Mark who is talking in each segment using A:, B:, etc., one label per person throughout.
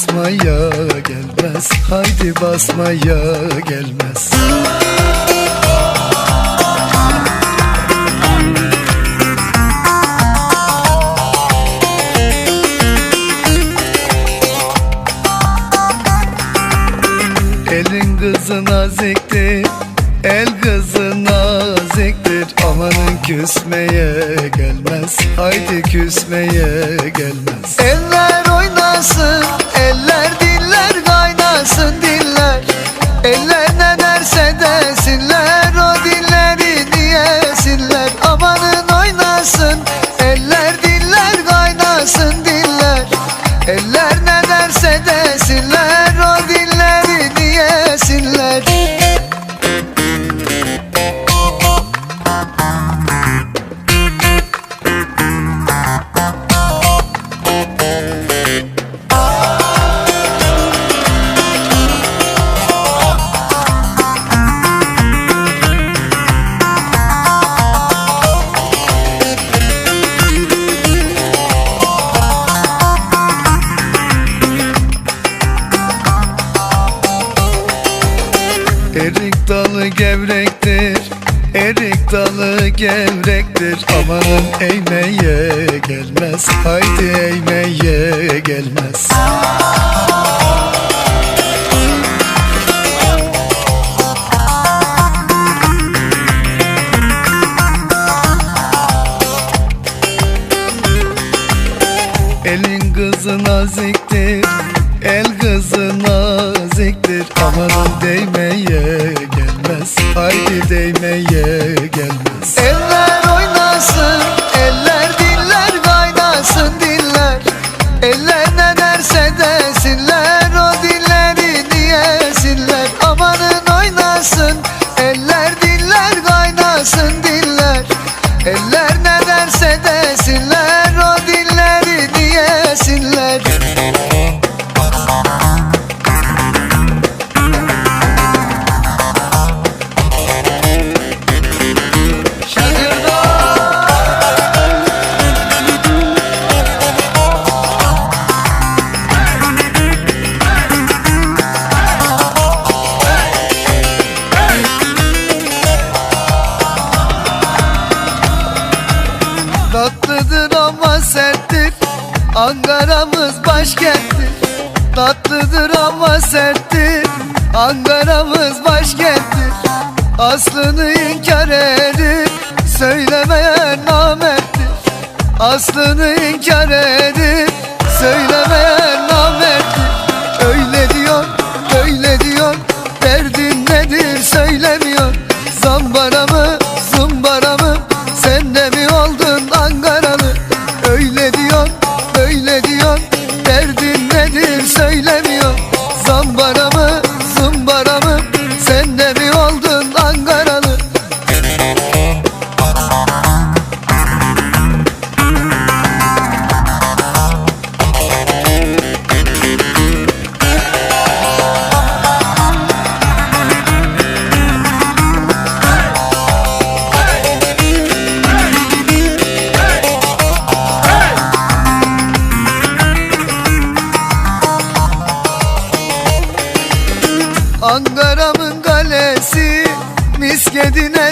A: Basmaya gelmez. Haydi basmaya gelmez. Elin kızı naziktir El kızı naziktir. Amanın küsmeye gelmez Haydi küsmeye gelmez. Eller oynasın Eller ne gevrektir Erik dalı gevrektir. Amanın eğmeye gelmez Haydi eğmeye gelmez. Elin kızı naziktir El kızı naziktir. Amanın değmeye Ankara'mız başkenttir Tatlıdır ama serttir. Ankara'mız başkenttir Aslını inkar edip Söylemeyen namerttir Aslını inkar edip Söylemeyen namerttir Öyle diyor, böyle diyor. Derdin nedir söylemiyor. Zambara mı, zumbara mı Sen de mi oldun Ankaralı? Öyle diyor,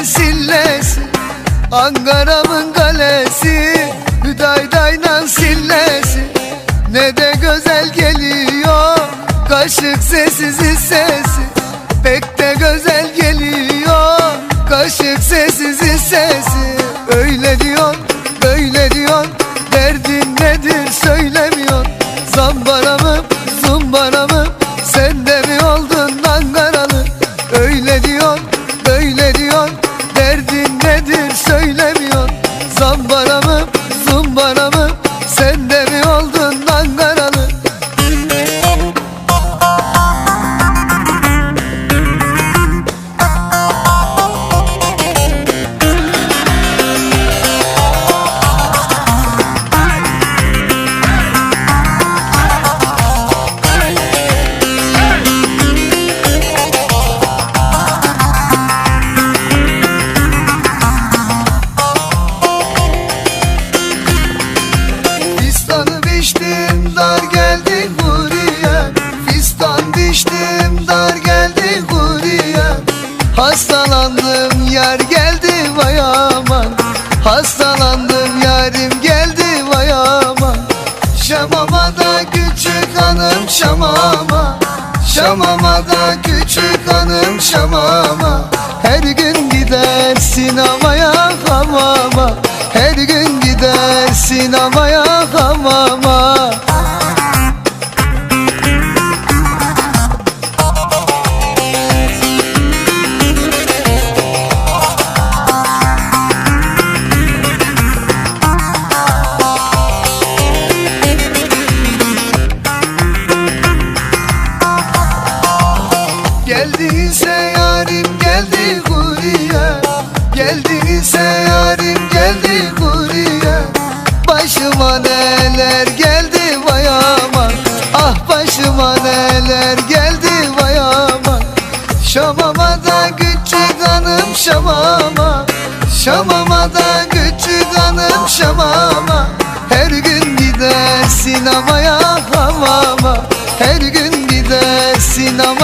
A: sillesi Ankara'mın kalesi Hüdaydayla sillesi Ne de güzel geliyor Kaşık sessiz sesi Pek de güzel geliyor Şamama da küçük hanım şamama. Şamama da küçük hanım şamama. Her gün gider sinemaya hamama Her gün gider sinemaya Şamama da küçük hanım şamama. Her gün gider sinemaya havama. Her gün gider sinemaya.